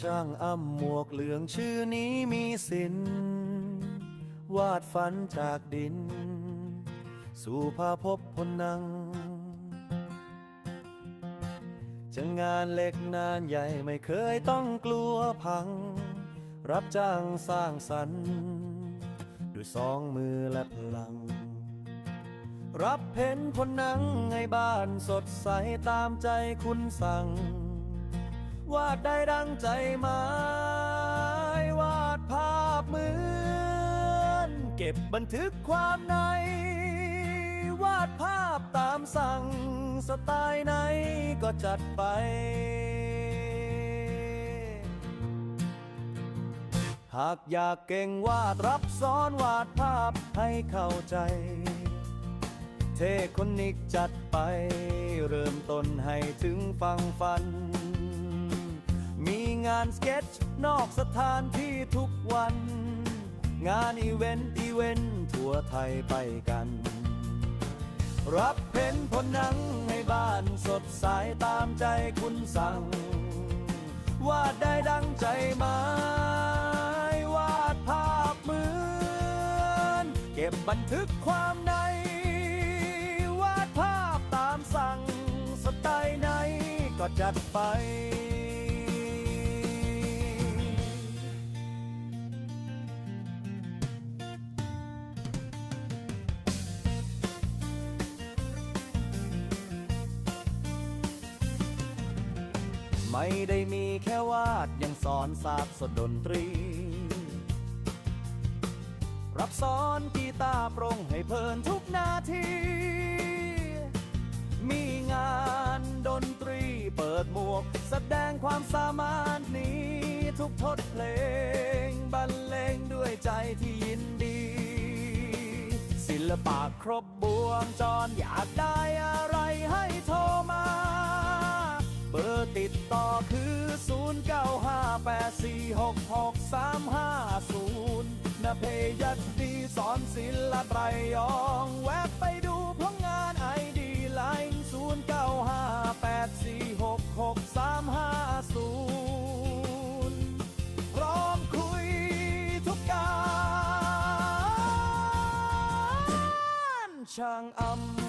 ช่างอ้ำหมวกเหลืองชื่อนี้มีสิน วาดฝันจากดิน สู่ภาพพพนัง จะงานเล็กงานใหญ่ไม่เคยต้องกลัวพัง รับจ้างสร้างสรรค์ด้วยสองมือและพลัง รับเพ้นผลหนังให้บ้านสดใสตามใจคุณสั่ง วาดได้ดังใจหมายวาดภาพเหมือน เก็บบันทึกความใน วาดภาพตามสั่ง สไตล์ไหนก็จัดไป หากอยากเก่งวาดรับซ้อนวาดภาพให้เข้าใจ เทคนิคจัดไป เริ่มต้นให้ถึงฟังฟัน มีงานสเก็ตช์นอกสถานที่ทุกวัน งานอีเวนต์อีเวนต์ทั่วไทยไปกัน รับเพ้นผลหนังให้บ้านสดใสตามใจคุณสั่ง วาดได้ดังใจหมายวาดภาพเหมือน เก็บบันทึกความใน วาดภาพตามสั่ง สไตล์ไหนก็จัดไป ไม่ได้มีแค่วาดยังสอนศาสตร์สดดนตรี รับสอนกีตาร์โปรงให้เพลินทุกนาที มีงานดนตรีเปิดหมวก แสดงความสามารถนี้ทุกทดเพลงบรรเลงด้วยใจที่ยินดี ศิลปะครบบวงจรอยากได้อะไรให้โทร ดต่อคือ 0958466350นาเพยัดดีสอนศิลปะรยองแวะไปดูผลงานไอดีไลน์0958466350 พร้อมคุยทุกการ ช่างอำ